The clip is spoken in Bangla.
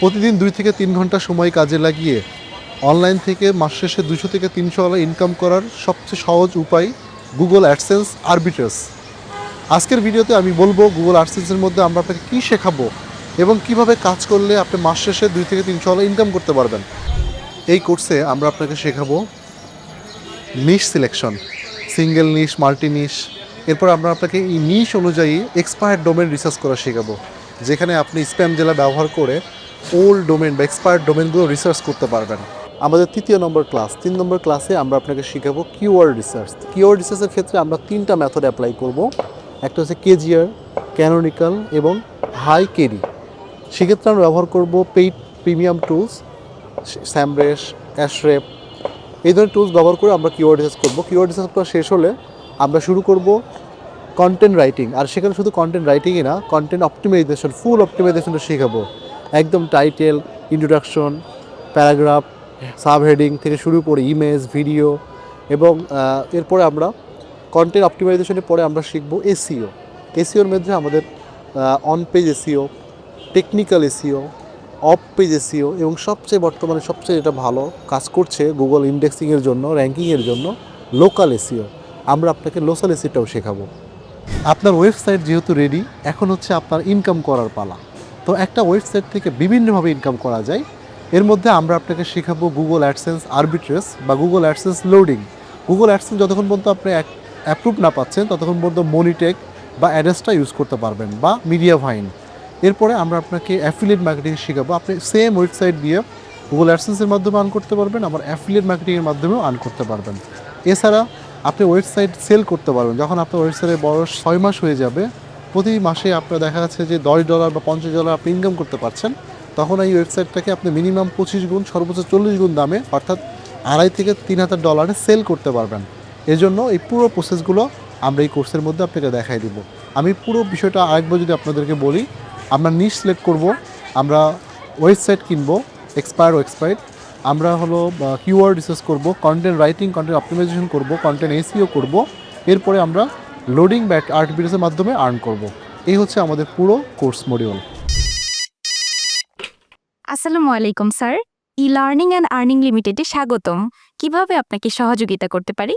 প্রতিদিন দুই থেকে তিন ঘণ্টা সময় কাজে লাগিয়ে অনলাইন থেকে মাস শেষে দুশো থেকে তিনশো ডলার ইনকাম করার সবচেয়ে সহজ উপায় গুগল অ্যাডসেন্স আরবিটার্স আজকের ভিডিওতে আমি বলব গুগল অ্যাডসেন্সের মধ্যে আমরা আপনাকে কী শেখাবো এবং কীভাবে কাজ করলে আপনি মাস শেষে দুই থেকে তিনশো ডলার ইনকাম করতে পারবেন। এই কোর্সে আমরা আপনাকে শেখাবো niche selection single niche multi niche এরপর আমরা আপনাকে এই নিশ অনুযায়ী এক্সপায়ার্ড ডোমেন রিসার্চ করা শেখাবো, যেখানে আপনি স্প্যাম জেলা ব্যবহার করে ওল্ড ডোমেন বা এক্সপায়ার্ড ডোমেনগুলো রিসার্চ করতে পারবেন। আমাদের তৃতীয় নম্বর ক্লাস তিন নম্বর ক্লাসে আমরা আপনাকে শেখাবো কিওয়ার্ড রিসার্চ কিওয়ার্ড রিসার্চের ক্ষেত্রে আমরা তিনটা মেথড অ্যাপ্লাই করব। একটা হচ্ছে কেজিআর ক্যানোনিক্যাল এবং হাই কেরি সেক্ষেত্রে আমরা ব্যবহার করব পেইড প্রিমিয়াম টুলস স্যামরেশ অ্যাশরেপ এই ধরনের টুলস ব্যবহার করে আমরা কিওয়ার্ড রিসার্চ করব। কিওয়ার্ড রিসার্চ করা শেষ হলে আমরা শুরু করব কন্টেন্ট রাইটিং আর সেখানে শুধু কন্টেন্ট রাইটিংই না কন্টেন্ট অপটিমাইজেশন ফুল অপটিমাইজেশনটা শেখাবো। একদম title introduction paragraph sub heading থেকে শুরু করে ইমেজ ভিডিও এবং এরপরে আমরা কন্টেন্ট অপটিমাইজেশনের পরে আমরা শিখব এসিও এসিওর মধ্যে আমাদের on page SEO technical SEO off page SEO এবং সবচেয়ে বর্তমানে সবচেয়ে যেটা ভালো কাজ করছে গুগল ইন্ডেক্সিংয়ের জন্য র্যাঙ্কিংয়ের জন্য লোকাল এসিও আমরা আপনাকে লোকাল এসিটাও শেখাবো। আপনার ওয়েবসাইট যেহেতু রেডি এখন হচ্ছে আপনার ইনকাম করার পালা। তো একটা ওয়েবসাইট থেকে বিভিন্নভাবে ইনকাম করা যায়। এর মধ্যে আমরা আপনাকে শেখাবো গুগল অ্যাডসেন্স আরবিট্রেস বা Google AdSense loading Google AdSense যতক্ষণ পর্যন্ত আপনি অ্যাপ্রুভ না পাচ্ছেন, ততক্ষণ পর্যন্ত মনিটেক বা অ্যাড্রেসটা ইউজ করতে পারবেন বা মিডিয়া ভাইন এরপরে আমরা আপনাকে অ্যাফিলিয়েট মার্কেটিং শেখাবো। আপনি সেম ওয়েবসাইট দিয়ে গুগল অ্যাডসেন্সের মাধ্যমে আর্ন করতে পারবেন, আবার অ্যাফিলিয়েট মার্কেটিংয়ের মাধ্যমেও আর্ন করতে পারবেন। এছাড়া আপনি ওয়েবসাইট সেল করতে পারবেন। যখন আপনার ওয়েবসাইটের বয়স ছয় মাস হয়ে যাবে প্রতি মাসে আপনার দেখা যাচ্ছে যে দশ ডলার বা পঞ্চাশ ডলার আপনি ইনকাম করতে পারছেন, তখন এই ওয়েবসাইটটাকে আপনি মিনিমাম পঁচিশ গুণ, সর্বোচ্চ চল্লিশ গুণ দামে, অর্থাৎ আড়াই থেকে তিন হাজার ডলারে সেল করতে পারবেন। এজন্য এই পুরো প্রসেসগুলো আমরা এই কোর্সের মধ্যে আপনাকে দেখাই দিব। আমি পুরো বিষয়টা আরেকবার যদি আপনাদেরকে বলি, আমরা নিশ সিলেক্ট করব, আমরা ওয়েবসাইট কিনবো এক্সপায়ার ওয়েবসাইট আমরা হলো কিওয়ার্ড রিসার্চ করব কন্টেন্ট রাইটিং কন্টেন্ট অপটিমাইজেশন করব কন্টেন্ট এসিও করব, এরপরে আমরা লোডিং বা আর্ট ভিডিওসের মাধ্যমে আর্ন করব। এই হচ্ছে আমাদের পুরো কোর্স মডিউল আসসালামু আলাইকুম, sir. E learning and earning লিমিটেডে স্বাগতম। কীভাবে আপনাকে সহযোগিতা করতে পারি?